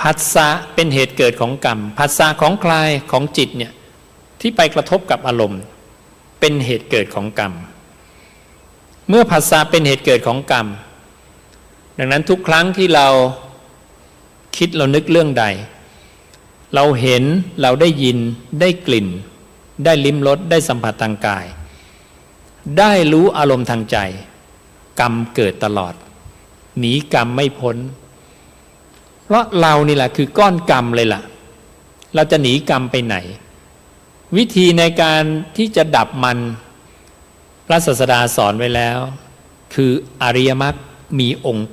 ผัสสะเป็นเหตุเกิดของกรรมผัสสะของกายของจิตเนี่ยที่ไปกระทบกับอารมณ์ เป็นเหตุเกิดของกรรม เมื่อผัสสะเป็นเหตุเกิดของกรรม ดังนั้นทุกครั้งที่เราคิดเรานึกเรื่องใด เราเห็นเราได้ยินได้กลิ่น ได้ลิ้มรสได้สัมผัสทางกาย ได้รู้อารมณ์ทางใจ กรรมเกิดตลอด หนีกรรมไม่พ้น เพราะเรานี่แหละคือก้อนกรรมเลยล่ะ เราจะหนีกรรมไปไหน วิธีในการที่จะดับมัน พระศาสดาสอนไว้แล้ว คืออริยมรรคมีองค์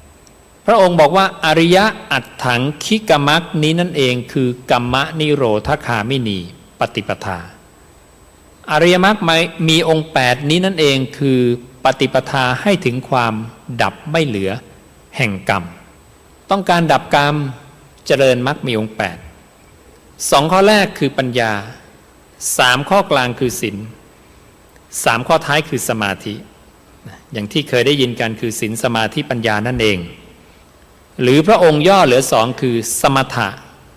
8 พระองค์บอกว่าอริยะอัตถังคิกมรรคนี้นั่นเองคือกรรมนิโรธคามินีปฏิปทา อริยมรรคมีองค์ 8 นี้นั่นเองคือปฏิปทาให้ถึงความดับไม่เหลือแห่งกรรม ต้องการดับกรรมเจริญมรรคมีองค์8สองข้อแรกคือปัญญาสามข้อกลางคือศีลสามข้อท้ายคือสมาธิ อย่างที่เคยได้ยินกันคือศีลสมาธิปัญญานั่นเอง หรือพระองค์ย่อเหลือสองคือสมถะ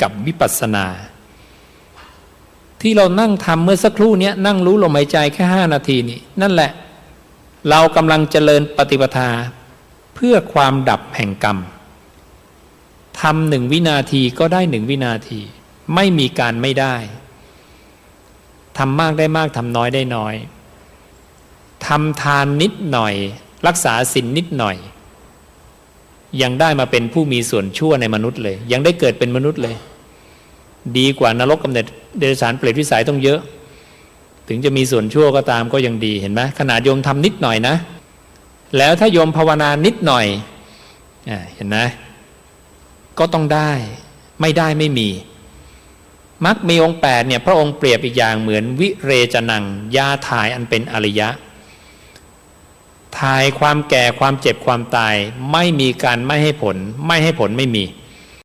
กับวิปัสสนา ที่เรานั่งทำเมื่อสักครู่นี้นั่งรู้ลมหายใจแค่ห้านาทีนี่นั่นแหละ เรากำลังเจริญปฏิปทาเพื่อความดับแห่งกรรม ทำหนึ่งวินาทีก็ได้หนึ่งวินาที ไม่มีการไม่ได้ทำมากได้มากทำน้อยได้น้อยทำทานนิดหน่อย รักษาศีลนนิดหน่อย ยังได้มาเป็นผู้มีส่วนชั่วในมนุษย์เลย ยังได้เกิดเป็นมนุษย์เลย ดีกว่านรกกำเนิดเดรัจฉานเปรตวิสัยต้องเยอะ ถึงจะมีส่วนชั่วก็ตามก็ยังดีเห็นไหมขนาดโยมทำนิดหน่อยนะ แล้วถ้าโยมภาวนานิดหน่อยอเห็นไหม ก็ต้องได้ ไม่ได้ไม่มีมักมีองค์แปดเนี่ยพระองค์เปรียบอีกอย่างเหมือนวิเรจนังยาถ่ายอันเป็นอริยะถ่ายความแก่ความเจ็บความตาย ไม่มีการไม่ให้ผล ไม่ให้ผลไม่มี